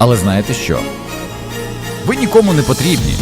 Але знаєте що? Ви нікому не потрібні.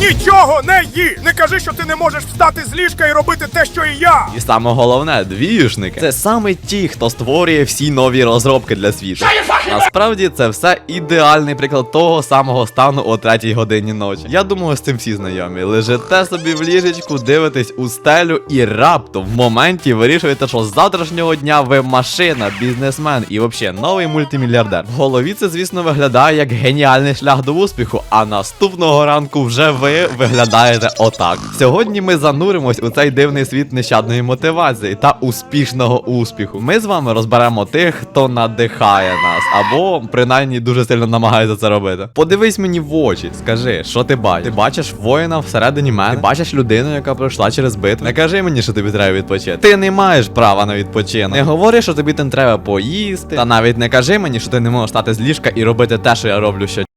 Нічого не ї! Не кажи, що ти не можеш встати з ліжка і робити те, що і я! І саме головне, двіюшники це саме ті, хто створює всі нові розробки для світу. Насправді це все ідеальний приклад того самого стану о третій годині ночі. Я думаю, з цим всі знайомі. Лежите собі в ліжечку, дивитесь у стелю і раптом в моменті вирішуєте, що з завтрашнього дня ви машина, бізнесмен і взагалі новий мультимільярдер. В голові це, звісно, виглядає як геніальний шлях до успіху, а наступного ранку вже ви виглядаєте отак. Сьогодні ми зануримось у цей дивний світ нещадної мотивації та успішного успіху. Ми з вами розберемо тих, хто надихає нас, або принаймні дуже сильно намагається це робити. Подивись мені в очі, скажи, що ти бачиш? Ти бачиш воїна всередині мене? Ти бачиш людину, яка пройшла через битву? Не кажи мені, що тобі треба відпочити. Ти не маєш права на відпочинок. Не говори, що тобі не треба поїсти. Та навіть не кажи мені, що ти не можеш стати з ліжка і робити те, що я роблю щодня.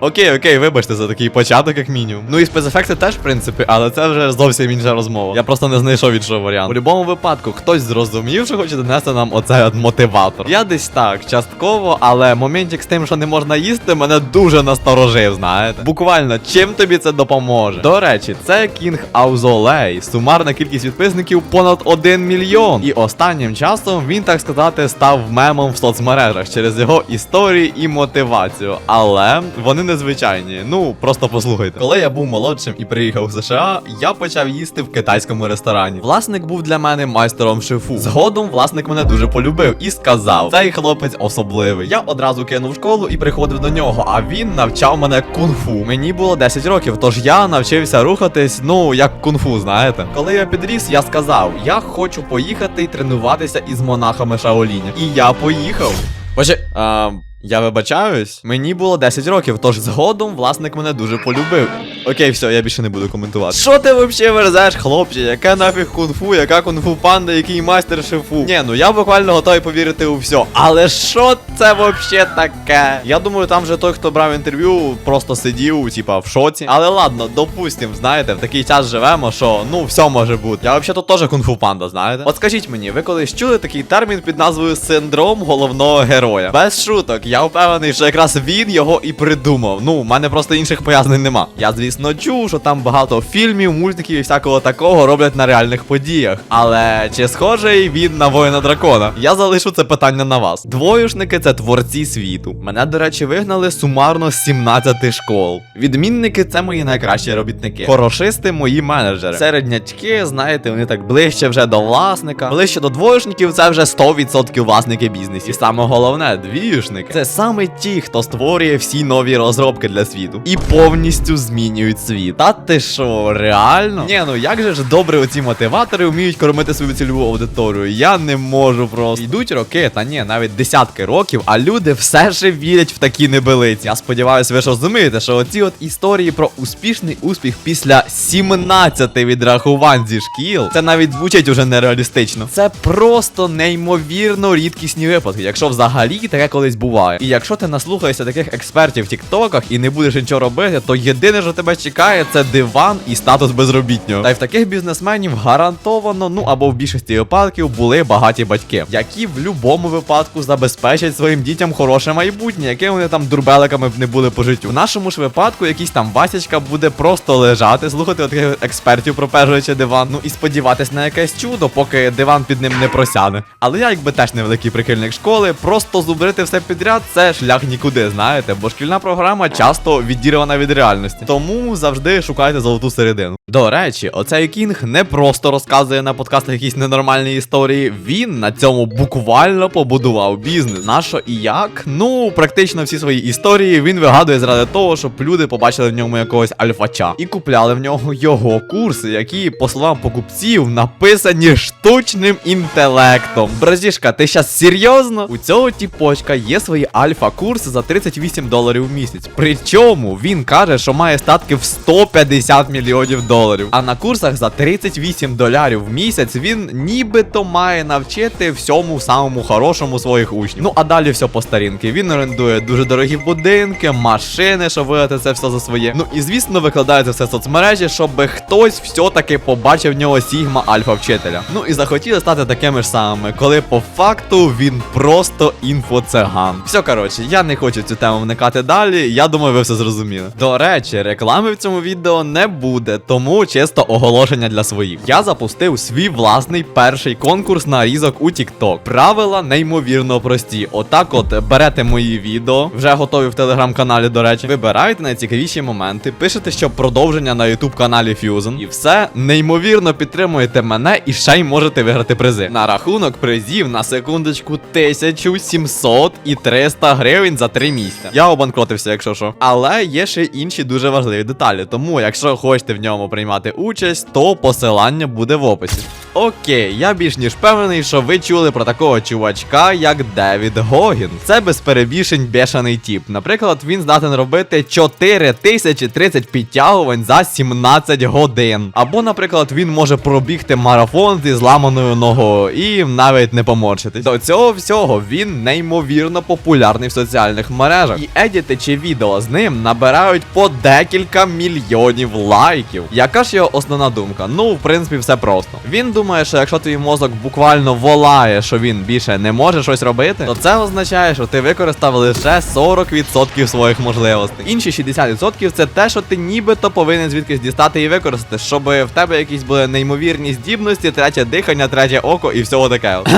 Окей, окей, вибачте за такий початок, як мінімум. Ну і спецефекти теж, в принципі, але це вже зовсім інша розмова. Я просто не знайшов іншого варіанту. У будь-якому випадку хтось зрозумів, що хоче донести нам оцей от мотиватор. Я десь так, частково, але моментик з тим, що не можна їсти, мене дуже насторожив, знаєте. Буквально, чим тобі це допоможе? До речі, це Кінг Аузолей. Сумарна кількість підписників понад 1 мільйон. І останнім часом він, так сказати, став мемом в соцмережах через його історії і мотивацію. Але вони незвичайні. Ну, просто послухайте. Коли я був молодшим і приїхав в США, я почав їсти в китайському ресторані. Власник був для мене майстером шефу. Згодом власник мене дуже полюбив і сказав: цей хлопець особливий. Я одразу кинув школу і приходив до нього, а він навчав мене кунг-фу. Мені було 10 років, тож я навчився рухатись, ну як кунг-фу, знаєте. Коли я підріс, я сказав: я хочу поїхати і тренуватися із монахами Шаоліня. І я поїхав. Боже, а, я вибачаюсь, мені було 10 років, тож згодом власник мене дуже полюбив. Окей, все, я більше не буду коментувати. Що ти взагалі верзеш, хлопче? Яке нафіг кунг-фу, яка кунг-фу панда, який майстер шефу? Ні, ну я буквально готовий повірити у все. Але що це взагалі таке? Я думаю, там же той, хто брав інтерв'ю, просто сидів, типа, в шоці. Але ладно, допустим, знаєте, в такий час живемо, що ну все може бути. Я взагалі теж кунг-фу панда, знаєте? От скажіть мені, ви колись чули такий термін під назвою синдром головного героя? Без шуток, я впевнений, що якраз він його і придумав. Ну, в мене просто інших пояснень нема. Я, звісно, чув, що там багато фільмів, мультиків і всякого такого роблять на реальних подіях. Але чи схожий він на воїна дракона? Я залишу це питання на вас. Двоюшники це творці світу. Мене, до речі, вигнали сумарно з 17 школ. Відмінники це мої найкращі робітники. Хорошисти мої менеджери. Середнячки, знаєте, вони так ближче вже до власника. Ближче до двоюшників це вже 100% власники бізнесу. І саме головне, двіюшники це саме ті, хто створює всі нові розробки для світу і повністю змінюють світ. Та ти що, реально? Ні, ну як же ж добре оці мотиватори вміють кормити свою цільову аудиторію? Я не можу просто. Йдуть роки, та ні, навіть десятки років, а люди все ще вірять в такі небелиці. Я сподіваюся, ви ж розумієте, що оці от історії про успішний успіх після 17 відрахувань зі шкіл, це навіть звучить уже нереалістично. Це просто неймовірно рідкісні випадки, якщо взагалі таке колись буває. І якщо ти наслухаєшся таких експертів в тіктоках і не будеш нічого робити, то єдине, що тебе чекає, це диван і статус безробітнього. Та й в таких бізнесменів гарантовано, ну або в більшості випадків були багаті батьки, які в будь-якому випадку забезпечать своїм дітям хороше майбутнє, яке вони там дурбеликами б не були по життю. В нашому ж випадку якийсь там Васячка буде просто лежати, слухати таких експертів, пропержуючи диван, ну і сподіватись на якесь чудо, поки диван під ним не просяне. Але я якби теж невеликий прихильник школи, просто зубрити все підряд це шлях нікуди, знаєте, бо шкільна програма часто відірвана від реальності. Тому завжди шукайте золоту середину. До речі, оцей кінг не просто розказує на подкастах якісь ненормальні історії. Він на цьому буквально побудував бізнес. На що і як? Ну, практично всі свої історії він вигадує заради того, щоб люди побачили в ньому якогось альфача і купляли в нього його курси, які, по словам покупців, написані штучним інтелектом. Бразішка, ти щас серйозно? У цього тіпочка є свої альфа-курси за 38 доларів в місяць. Причому він каже, що має статки в 150 мільйонів доларів. А на курсах за 38 доларів в місяць він нібито має навчити всьому самому хорошому своїх учнів. Ну а далі все по старінки. Він орендує дуже дорогі будинки, машини, щоб видати це все за своє. Ну і звісно, викладає це все в соцмережі, щоб хтось все-таки побачив в нього Сігма Альфа вчителя. Ну і захотіли стати такими ж самими, коли по факту він просто інфоциган. Все Все, коротше, я не хочу цю тему вникати далі. Я думаю, ви все зрозуміли. До речі, реклами в цьому відео не буде, тому чисто оголошення для своїх. Я запустив свій власний перший конкурс на різок у TikTok. Правила неймовірно прості. Отак, от берете мої відео, вже готові в телеграм-каналі, до речі. Вибираєте найцікавіші моменти, пишете, що продовження на YouTube каналі Fusion. І все неймовірно підтримуєте мене і ще й можете виграти призи. На рахунок призів на секундочку 1700 і 300 гривень за 3 місця. Я обанкротився, якщо що. Але є ще інші дуже важливі деталі. Тому, якщо хочете в ньому приймати участь, то посилання буде в описі. Окей, я більш ніж впевнений, що ви чули про такого чувачка, як Девід Гогін. Це без перебільшень бешений тіп. Наприклад, він здатен робити 4030 підтягувань за 17 годин. Або, наприклад, він може пробігти марафон зі зламаною ногою і навіть не поморщитись. До цього всього він неймовірно популярний в соціальних мережах. І едіти чи відео з ним набирають по декілька мільйонів лайків. Яка ж його основна думка? Ну, в принципі, все просто. Він думає, що якщо твій мозок буквально волає, що він більше не може щось робити, то це означає, що ти використав лише 40% своїх можливостей. Інші 60% це те, що ти нібито повинен звідкись дістати і використати, щоб в тебе якісь були неймовірні здібності, третє дихання, третє око і всього таке.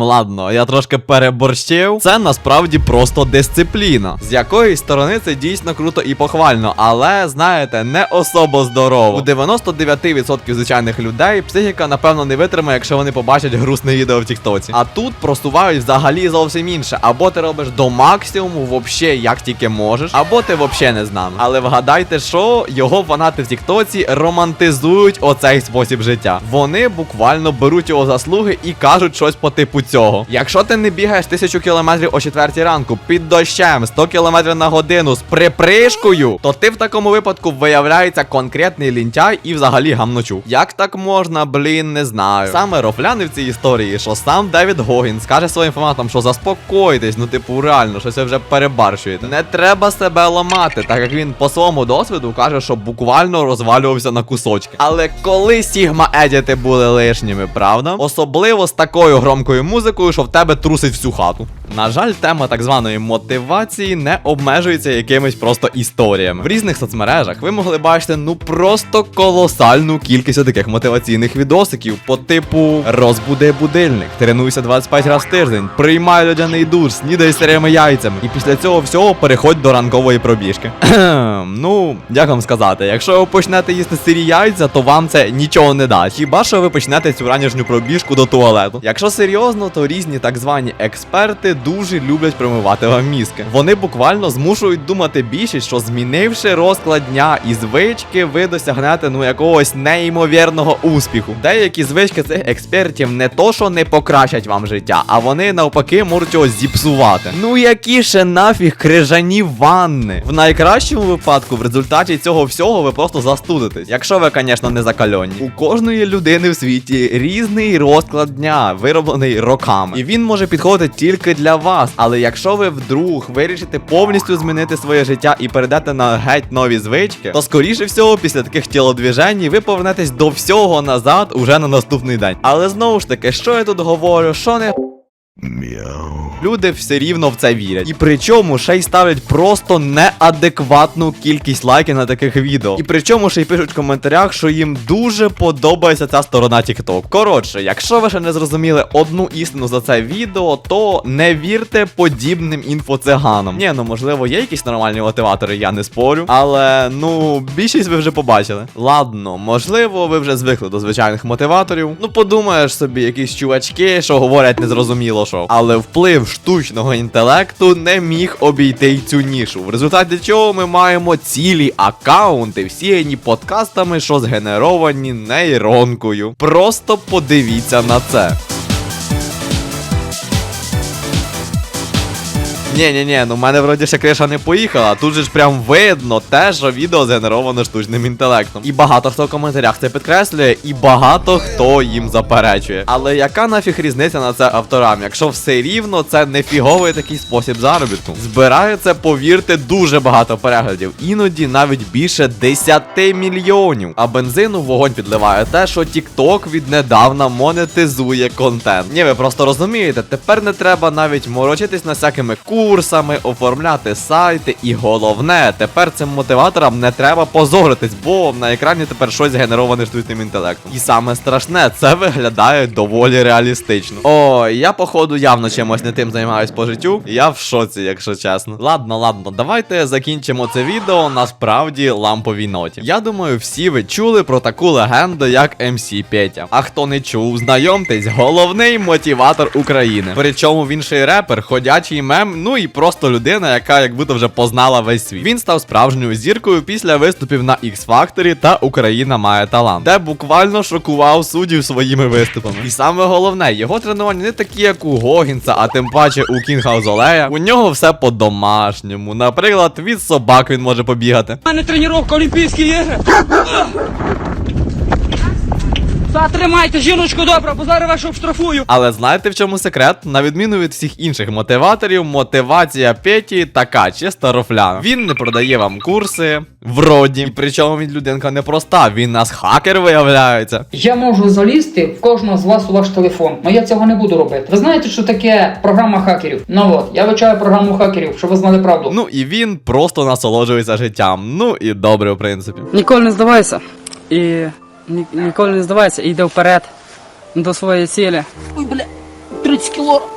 Ладно, я трошки переборщив. Це насправді просто дисципліна. З якої сторони це дійсно круто і похвально, але знаєте, не особо здорово. У 99% звичайних людей психіка, напевно, не витримає, якщо вони побачать грустне відео в Тіктоці. А тут просувають взагалі зовсім інше. Або ти робиш до максимуму, вообще як тільки можеш, або ти вообще не з нами. Але вгадайте, що його фанати в Тіктоці романтизують оцей спосіб життя. Вони буквально беруть його заслуги і кажуть щось по типу цього. Якщо ти не бігаєш тисячу кілометрів о 4 ранку під дощем 100 кілометрів на годину з припришкою, то ти в такому випадку виявляється конкретний лінтяй і взагалі гамночу. Як так можна, блін, не знаю. Саме рофляни в цій історії, що сам Девід Гогін скаже своїм фанатам, що заспокойтесь, ну типу реально, щось ви вже перебарщуєте. Не треба себе ламати, так як він по своєму досвіду каже, що буквально розвалювався на кусочки. Але коли Сігма Едіти були лишніми, правда? Особливо з такою громкою музикою, що в тебе трусить всю хату. На жаль, тема так званої мотивації не обмежується якимись просто історіями. В різних соцмережах ви могли бачити ну просто колосальну кількість таких мотиваційних відосиків по типу розбуди будильник, тренуйся 25 разів тиждень, приймай людяний душ, снідай сирими яйцями. І після цього всього переходь до ранкової пробіжки. Ну, як вам сказати, якщо ви почнете їсти сирі яйця, то вам це нічого не дасть. Хіба що ви почнете цю ранішню пробіжку до туалету? Якщо серйозно, то різні так звані експерти дуже люблять промивати вам мізки. Вони буквально змушують думати більше, що змінивши розклад дня і звички, ви досягнете ну якогось неймовірного успіху. Деякі звички цих експертів не то, що не покращать вам життя, а вони навпаки можуть його зіпсувати. Ну які ще нафіг крижані ванни. В найкращому випадку, в результаті цього всього, ви просто застудитесь. Якщо ви, звісно, не закальонні. У кожної людини в світі різний розклад дня, вироблений роками. І він може підходити тільки для вас. Але якщо ви вдруг вирішите повністю змінити своє життя і перейдете на геть нові звички, то скоріше всього, після таких тілодвіжень ви повернетесь до всього назад уже на наступний день. Але знову ж таки, що я тут говорю, що не. Люди все рівно в це вірять. І причому ще й ставлять просто неадекватну кількість лайків на таких відео. І причому ще й пишуть в коментарях, що їм дуже подобається ця сторона TikTok. Коротше, якщо ви ще не зрозуміли одну істину за це відео, то не вірте подібним інфоциганам. Ні, ну можливо, є якісь нормальні мотиватори, я не спорю. Але ну, більшість ви вже побачили. Ладно, можливо, ви вже звикли до звичайних мотиваторів. Ну, подумаєш собі, якісь чувачки, що говорять незрозуміло що. Але вплив штучного інтелекту не міг обійти й цю нішу. В результаті чого ми маємо цілі аккаунти, всіяні подкастами, що згенеровані нейронкою. Просто подивіться на це. Ні, ні, ні, ну в мене вроді ще криша не поїхала. Тут же ж прям видно те, що відео згенеровано штучним інтелектом. І багато хто в коментарях це підкреслює, і багато хто їм заперечує. Але яка нафіг різниця на це авторам, якщо все рівно це не фіговий такий спосіб заробітку? Збирає це, повірте, дуже багато переглядів, іноді навіть більше 10 мільйонів. А бензину вогонь підливає те, що TikTok віднедавна монетизує контент. Ні, ви просто розумієте, тепер не треба навіть морочитись на всякими курсами курсами, оформляти сайти, і головне, тепер цим мотиваторам не треба позоритись, бо на екрані тепер щось генероване штучним інтелектом. І саме страшне, це виглядає доволі реалістично. О, я походу явно чимось не тим займаюсь по життю. Я в шоці, якщо чесно. Ладно, ладно, давайте закінчимо це відео на справді ламповій ноті. Я думаю, всі ви чули про таку легенду, як MC Петя. А хто не чув, знайомтесь, головний мотиватор України. Причому він ще й репер, ходячий мем, ну і просто людина, яка як будто вже познала весь світ. Він став справжньою зіркою після виступів на X Factor та Україна має талант, де буквально шокував суддів своїми виступами. І саме головне, його тренування не такі, як у Гогінса, а тим паче у Кінга Золея. У нього все по-домашньому. Наприклад, від собак він може побігати. У мене тренування Олімпійські ігри. Затримайте жіночку добре, бо зараз вас обштрафую. Але знаєте в чому секрет? На відміну від всіх інших мотиваторів, мотивація Петі така чисто рофляна. Він не продає вам курси, вроді. І причому він людинка непроста, він нас хакер виявляється. Я можу залізти в кожного з вас у ваш телефон, але я цього не буду робити. Ви знаєте, що таке програма хакерів? Ну от, я вивчаю програму хакерів, щоб ви знали правду. Ну і він просто насолоджується життям. Ну і добре, в принципі. Ніколи не здавайся. І ні, ніколи не здавайся, і вперед до своєї цілі. Ой, бля, 30 кіло.